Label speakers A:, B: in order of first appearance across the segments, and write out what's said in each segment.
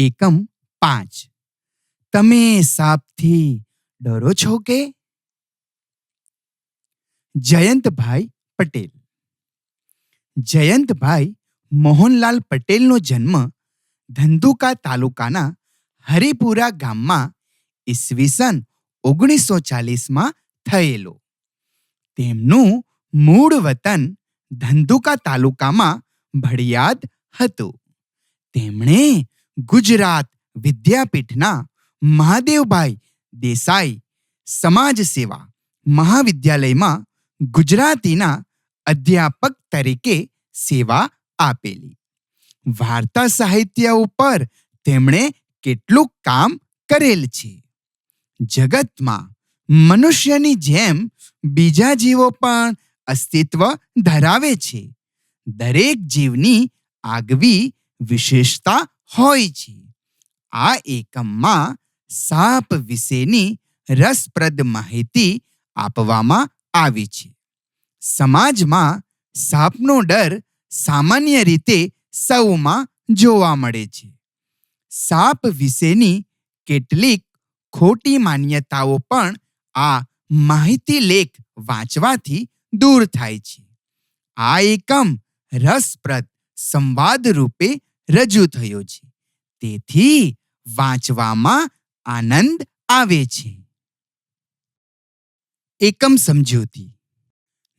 A: એકમ પાંચ. તમે સાપથી ડરો છો કે? જયંતભાઈ પટેલ. જયંતભાઈ મોહનલાલ પટેલનો જન્મ ધંધુકા તાલુકાના હરિપુરા ગામમાં ઈસવીસન ઓગણીસો ચાલીસમાં થયેલો. તેમનું મૂળ વતન ધંધુકા તાલુકામાં ભડિયાદ હતું. તેમણે ગુજરાત વિદ્યાપીઠના મહાદેવભાઈ દેસાઈ સમાજ સેવા મહાવિદ્યાલયમાં ગુજરાતીના અધ્યાપક તરીકે સેવા આપેલી. વાર્તા સાહિત્ય ઉપર તેમણે કેટલું કામ કરેલ છે. જગતમાં મનુષ્યની જેમ બીજા જીવો પણ અસ્તિત્વ ધરાવે છે. દરેક જીવની આગવી વિશેષતા હોય છે. આ એકમમાં સાપ વિશેની રસપ્રદ માહિતી આપવામાં આવી છે. સમાજમાં સાપનો ડર સામાન્ય રીતે સૌમાં જોવા મળે છે. સાપ વિશેની કેટલીક ખોટી માન્યતાઓ પણ આ માહિતી લેખ વાંચવાથી દૂર થાય છે. આ એકમ રસપ્રદ સંવાદ રૂપે રજૂ થયો છે. તેથી વાંચવામાં આનંદ આવે છે. એકમ સમજૂતી.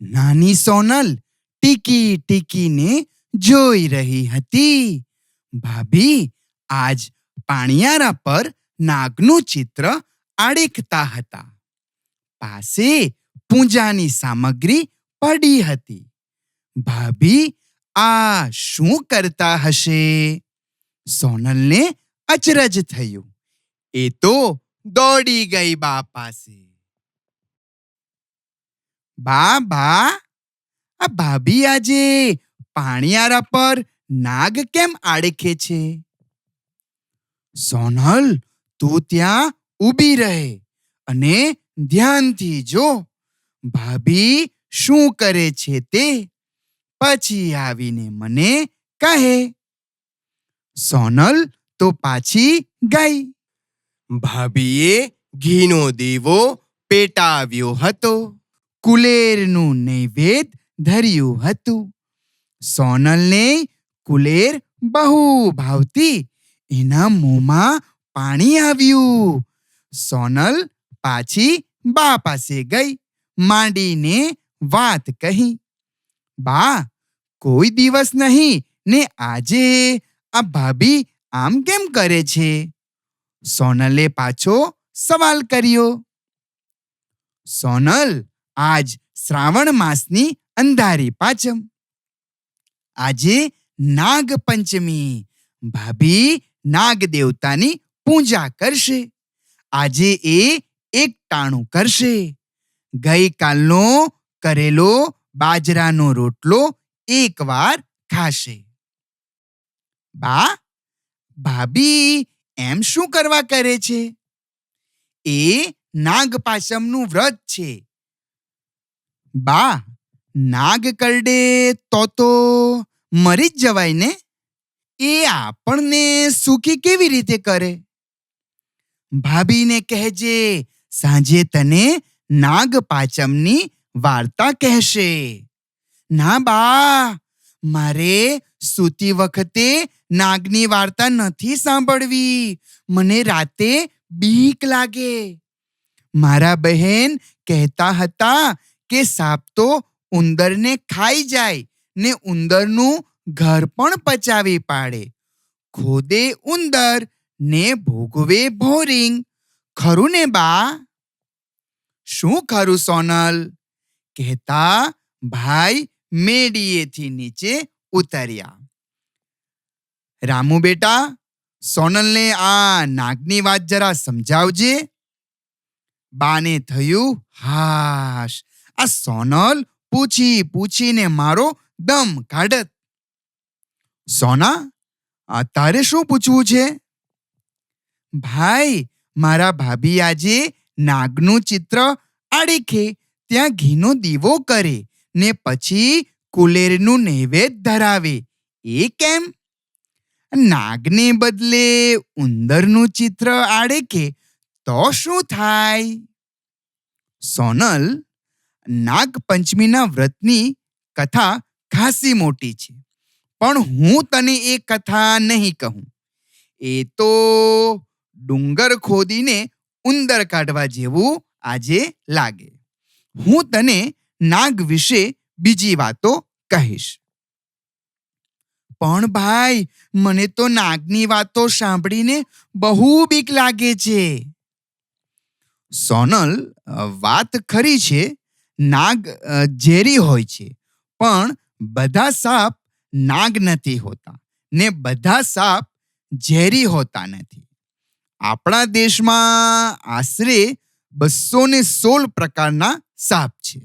A: નાની સોનલ ટીકી ટીકીને જોઈ રહી હતી. ભાભી આજ પાણિયારા પર નાગનું ચિત્ર આડેખતા હતા. પાસે પૂજાની સામગ્રી પડી હતી. ભાભી આ શું કરતા હશે? સોનલને અચરજ થયું. એ તો દોડી ગઈ બા પાસે. બા બા, આ ભાભી આજે પાણિયારા પર નાગ કેમ આડખે છે? સોનલ, તું ત્યાં ઊભી રહે અને ધ્યાનથી જો, ભાભી શું કરે છે તે. પછી આવીને મને કહે. સોનલ તો પાછી ગઈ. ભાભીએ ઘીનો દીવો પેટાવ્યો હતો. કુલેરનું નૈવેદ ધર્યું હતું. સોનલને કુલેર બહુ ભાવતી એના મોંમાં પાણી આવ્યું. સોનલ પાછી બા પાસે ગઈ માંડીને વાત કહી. બા કોઈ દિવસ નહીં ને આજે આ ભાભી આમ કેમ કરે છે? સોનલે પાછો સવાલ કર્યો. સોનલ, આજ શ્રાવણ માસની અંધારી પાચમ આજે નાગ પંચમી. ભાભી નાગ દેવતાની પૂજા કરશે. આજે એ એક ટાણું કરશે. ગઈકાલનો કરેલો બાજરાનો રોટલો એકવાર ખાશે. બા, ભાભી એમ શું કરવા કરે છે? એ નાગપાશમનું વ્રત છે. બા નાગ કરડે તો તો મરી જ જવાય ને? એ આપણને સુખી કેવી રીતે કરે? ભાભીને કહેજે, સાંજે તને નાગ પાચમની વાર્તા કહેશે. ના બા, મારે સૂતી વખતે નાગની વાર્તા નથી સાંભળવી. મને રાતે બીક લાગે. મારા બહેન કહેતા હતા કે સાપ તો ઉંદરને ખાઈ જાય ને ઉંદરનું ઘર પણ પચાવી પાડે. ખોદે ઉંદર ને ભોગવે ભોરિંગ. ખરું ને બા? શું ખરું સોનલ? કહેતા ભાઈ મેડીએથી નીચે ઉતર્યા. રામુ બેટા, સોનલને આ નાગની વાત જરા સમજાવજે. બાને થયું હાશ. આ સોનલ પૂછી પૂછીને મારો દમ કાઢત. સોના તારે શું પૂછવું છે? ભાઈ, મારા ભાભી આજે નાગનું ચિત્ર આડીખે, ત્યાં ઘીનો દીવો કરે ને પછી કુલેરનું નૈવેદ્ય ધરાવે. એ કેમ? નાગને બદલે ઉંદરનું ચિત્ર આડે કે તો શું થાય? સોનલ, નાગપંચમીના વ્રતની કથા ખાસી મોટી છે, પણ હું તને એ કથા નહીં કહું. એ તો ડુંગર ખોદીને ઉંદર કાઢવા જેવું આજે લાગે. હું તને નાગ વિશે બીજી વાતો કહીશ. પણ ભાઈ, મને તો નાગની વાતો સાંભળીને બહુ બીક લાગે છે. સોનલ વાત ખરી છે, નાગ ઝેરી હોય છે, પણ બધા સાપ નાગ નથી હોતા ને બધા સાપ ઝેરી હોતા નથી. આપણા દેશમાં આશરે બસો ને સોળ પ્રકારના સાપ છે.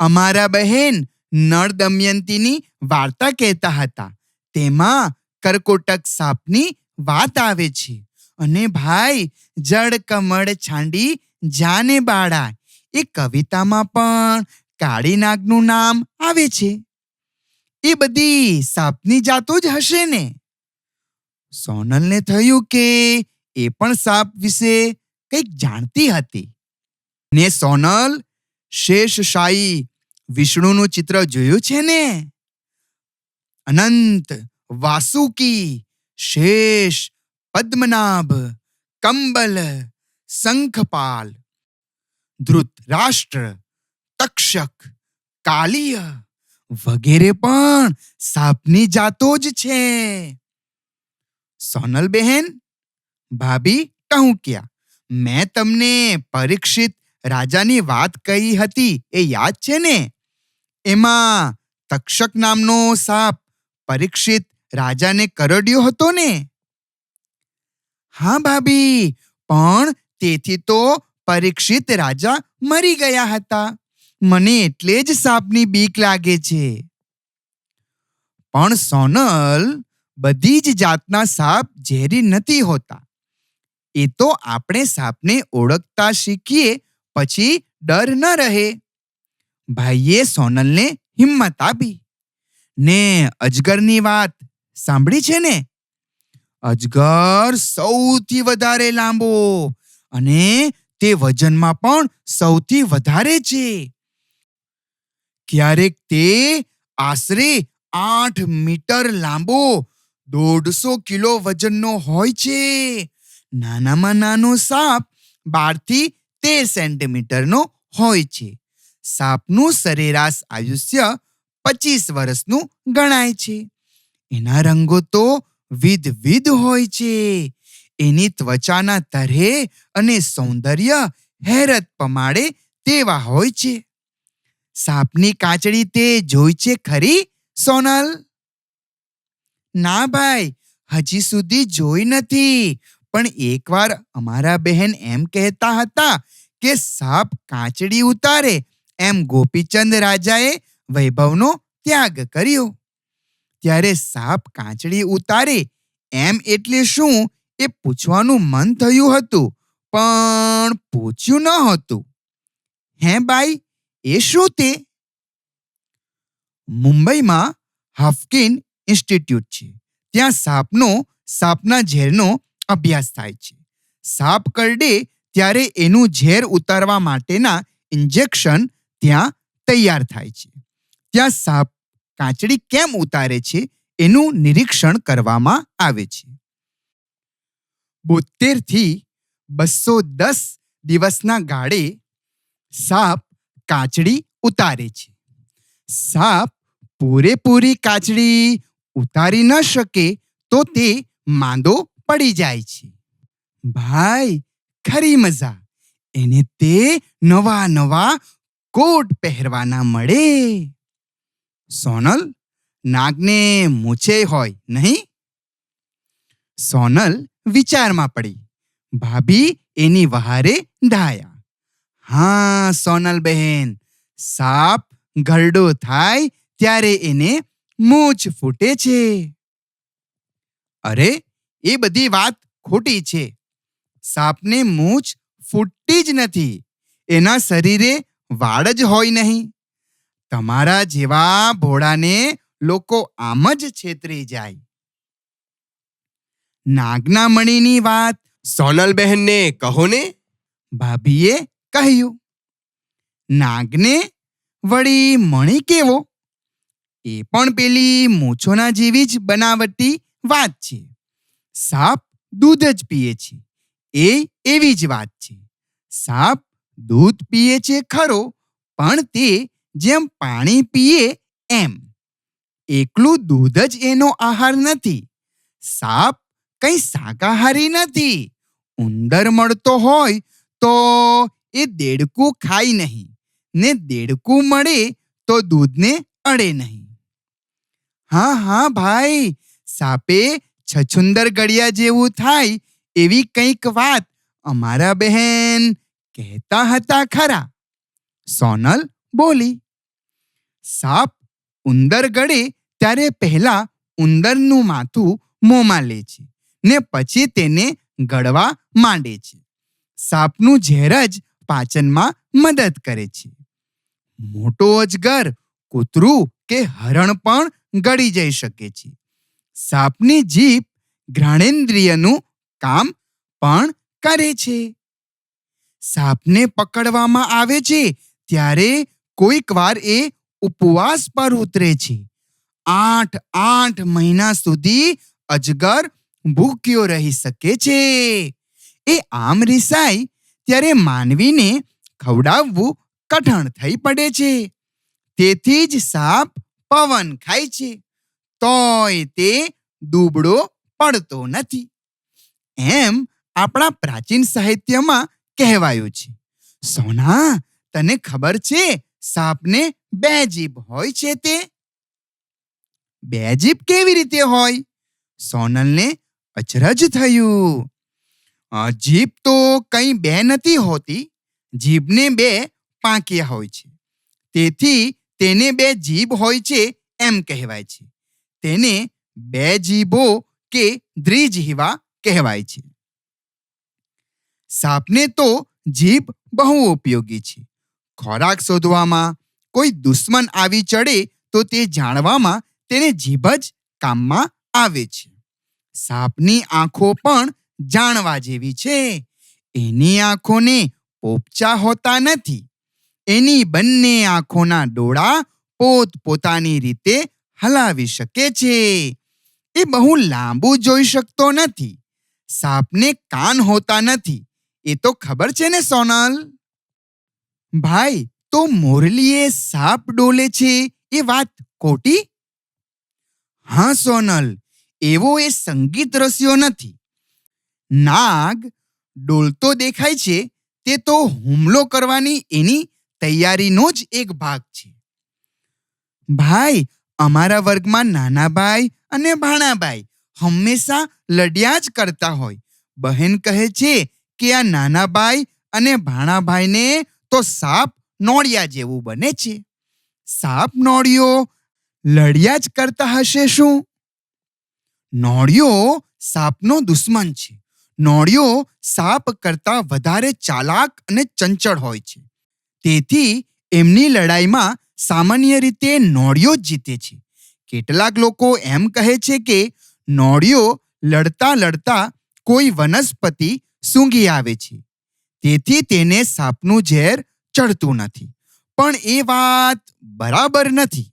A: અમારા બહેન નળ દમયંતીની વાર્તા કહેતા હતા. તેમાં કરકોટક સાપની વાત આવે છે અને ભાઈ, જળ કમળ છાંડી જાને બાળા એ કવિતામાં પણ કાળી નાગનું નામ આવે છે. એ બધી સાપની જાતો જ હશે ને? સોનલને થયું કે એ પણ સાપ વિશે કંઈક જાણતી હતી. ને સોનલ શેષશાહી વિષ્ણુનું ચિત્ર જોયું છે ને? અનંત, વાસુકી, શેષ, પદ્મનાભ, કંબલ, શંખપાલ, ધૃતરાષ્ટ્ર, તક્ષક, કાલિય વગેરે પણ સાપની જાતો જ છે. સોનલ બહેન, ભાભી ટહુક્યા, મેં તમને પરીક્ષિત રાજાની વાત કહી હતી, એ યાદ છે ને? એમાં તક્ષક નામનો સાપ પરીક્ષિત રાજાને કરડ્યો હતો ને? હા ભાભી, પણ તેથી તો પરીક્ષિત રાજા મરી ગયા હતા. મને એટલે જ સાપની બીક લાગે છે. પણ સોનલ બધી જ જાતના સાપ ઝેરી નથી હોતા. એ તો આપણે સાપને ઓળખતા શીખીએ, પછી ડર ન રહે. ભાઈએ સોનલને હિંમત આપી. ને અજગરની વાત સાંભળી છે ને? અજગર સૌથી વધારે લાંબો અને તે વજનમાં પણ સૌથી વધારે છે. ક્યારેક તે આશરે આઠ મીટર લાંબો, દોઢસો કિલો વજનનો હોય છે. નાનામાં નાનો સાપ બારથી તેર સેન્ટીમીટરનો હોય છે. સાપનું સરેરાશ આયુષ્ય પચીસ વર્ષનું ગણાય છે. એના રંગો તો વિધવિધ હોય છે. એની ત્વચાના તરે અને સૌંદર્ય હેરત પમાડે તેવા હોય છે. સાપની કાચડી તે જોઈ છે ખરી, સોનલ? ના ભાઈ, હજી સુધી જોઈ નથી. પણ એકવાર અમારા બહેન એમ કહેતા હતા કે સાપ કાચડી ઉતારે એમ ગોપીચંદ રાજાએ વૈભવનો ત્યાગ કર્યો. ત્યારે સાપ કાચડી ઉતારે, એમ એટલે શું? એ પૂછવાનું મન થયું હતું, પણ પૂછ્યું ન હતું. હે બાઈ, એ શું તે? મુંબઈમાં હાફકિન ઇન્સ્ટિટ્યૂટ છે. ત્યાં સાપનો, સાપના ઝેરનો અભ્યાસ થાય છે. સાપ કરડે, ત્યારે એનું ઝેર ઉતારવા માટેના ઇન્જેક્શન ત્યાં તૈયાર થાય છે. ત્યાં સાપ કાચડી કેમ ઉતારે છે એનું નિરીક્ષણ કરવામાં આવે છે. બોતેરથી બસો દસ દિવસના ગાળે સાપ કાચડી ઉતારે છે. સાપ પૂરેપૂરી કાચડી ઉતારી ન શકે તો તે માંદો પડી જાય છે. ભાઈ, ખરી મજા. એને તે નવા નવા કોટ પહેરવાના મળે. સોનલ, નાગને મૂછે હોય નહીં? સોનલ વિચારમાં પડી. ભાભી એની વહારે ધાયા હા, સોનલ બહેન, સાપ ઘરડો થાય ત્યારે એને મૂછ ફૂટે છે. અરે, એ બધી વાત ખોટી છે. સાપને મૂછ ફૂટતી જ નથી. એના શરીરે વાળ જ હોય નહીં. તમારા જેવા ભોળાને લોકો આમ જ છેતરી જાય. નાગના મણીની વાત
B: સોનલ બહેનને કહો ને.
A: ભાભીએ કહ્યું, નાગને વળી મણી કેવો? એ પણ પેલી મૂછોના જેવી જ બનાવટી વાત છે. સાપ દૂધ જ પીએ છે. એ એવી જ વાત છે. સાપ દૂધ પીએ છે ખરો, પણ તે જેમ પાણી પીએ એમ. એકલું દૂધ જ એનો આહાર નથી. સાપ કંઈ શાકાહારી નથી. ઉંદર મળતો હોય તો એ દેડકું ખાય નહીં. ને દેડકું મળે તો દૂધને અડે નહીં. હા હા, ભાઈ, સાપે છછુંદર ગળિયા જેવું થાય એવી કંઈક વાત અમારા બહેન કહેતા હતા ખરા. સોનલ બોલી, સાપ ઉંદર ગળે ત્યારે પહેલા ઉંદરનું માથું મોંમાં લે છે ને પછી તેને ગળવા માંડે છે. સાપનું ઝેર જ પાચનમાં મદદ કરે છે. મોટો અજગર, કૂતરું કે હરણ પણ ગળી જઈ શકે છે. સાપની જીભ ઘ્રાણેન્દ્રિયનું કામ પણ કરે છે. સાપને પકડવામાં આવે છે, ત્યારે કોઈક વાર એ ઉપવાસ પર ઉતરે છે. આઠ આઠ મહિના સુધી અજગર ભૂખ્યો રહી શકે છે. એ આમ રિસાય ત્યારે માનવીને ખવડાવવું કઠણ થઈ પડે છે. તેથી જ સાપ પવન ખાય છે. તોય તે દુબળો પડતો નથી. એમ આપણા પ્રાચીન સાહિત્યમાં કહેવાયું છે. સોના, તને ખબર છે સાપને બે જીભ હોય છે તે? બે જીભ કેવી રીતે હોય? સોનલને અચરજ થયું. આ જીભ તો કંઈ બે નથી હોતી, જીભને બે પાંખિયા હોય છે. તેથી તેને બે જીભ હોય છે એમ કહેવાય છે. તેને બે જીભો કે દ્વિજીવા કહેવાય છે. સાપને તો જીભ બહુ ઉપયોગી છે. ખોરાક શોધવામાં કોઈ દુશ્મન આવી ચડે તો તે જાણવામાં તેને જીભ જ કામમાં આવે છે. સાપની આંખો પણ જાણવા જેવી છે. એની આંખોને પોપચા હોતા નથી. એની બંને આંખોના ડોળા પોત પોતાની રીતે હલાવી શકે છે. એ બહુ લાંબુ જોઈ શકતો નથી. સાપને કાન હોતા નથી. એ તો ખબર છે ને, સોનલ? ભાઈ, તો મોરલીએ સાપ ડોલે છે એ વાત ખોટી? હા, સોનલ, એવો એ સંગીત રસ્યો નથી. નાગ ડોલતો દેખાય છે, તે તો હુમલો કરવાની એની તૈયારીનો જ એક ભાગ છે. ભાઈ, અમારા વર્ગમાં નાનાભાઈ અને ભાણાભાઈ હંમેશા લડ્યા જ કરતા હોય. બહેન કહે છે કે આ નાનાભાઈ અને ભાણાભાઈને તો સાપ નોળિયા જેવું બને છે. સાપ નોળિયો લડ્યા જ કરતા હશે શું? નોળિયો સાપનો દુશ્મન છે. નોળિયો સાપ કરતાં વધારે ચાલાક અને ચંચળ હોય છે. તેથી એમની લડાઈમાં સામાન્ય રીતે નોળિયો જ જીતે છે. કેટલાક લોકો એમ કહે છે કે નોળિયો લડતા લડતા કોઈ વનસ્પતિ સૂંઘી આવે છે. તેથી તેને સાપનું ઝેર ચડતું નથી. પણ એ વાત બરાબર નથી.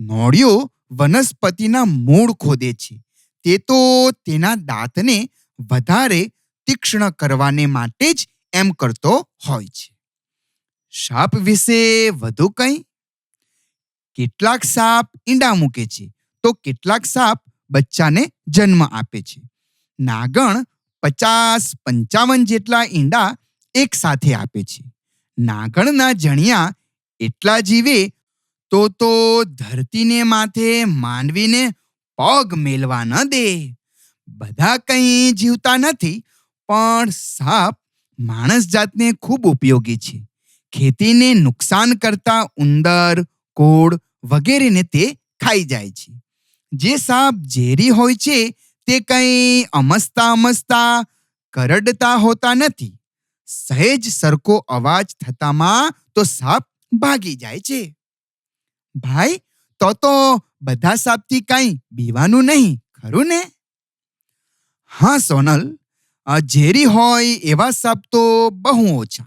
A: નોળિયો વનસ્પતિના મૂળ ખોદે છે. તે તો તેના દાંતને વધારે તીક્ષ્ણ કરવાને માટે જ એમ કરતો હોય છે. સાપ વિશે વધુ કંઈ? કેટલાક સાપ ઈંડા મૂકે છે. તો કેટલાક સાપ બચ્ચાને જન્મ આપે છે. નાગણ પચાસ પંચાવન જેટલા ઈંડા એક સાથે આપે છે. નાગણના જણિયા એટલા જીવે તો તો ધરતીને માથે માનવીને પગ મેલવા ન દે. બધા કંઈ જીવતા નથી, પણ સાપ માણસ જાતને ખૂબ ઉપયોગી છે. ખેતીને નુકસાન કરતા ઉંદર, કોળ વગેરેને તે ખાઈ જાય છે. જે સાપ ઝેરી હોય છે તે કંઈ અમસ્તા અમસ્તા કરડતા હોતા નથી. સહેજ સરખો અવાજ થતામાં તો સાપ ભાગી જાય છે. ભાઈ, તો તો બધા સાપથી કાંઈ બીવાનું નહીં, ખરું ને? હા, સોનલ ઝેરી હોય એવા સાપ તો બહુ ઓછા.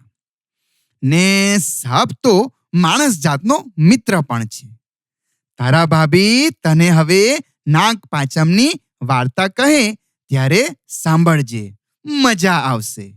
A: ને સાપ તો માણસ જાતનો મિત્ર પણ છે. તારા ભાભી, તને હવે નાગ પાંચમની વાર્તા કહે ત્યારે સાંભળજે. મજા આવશે.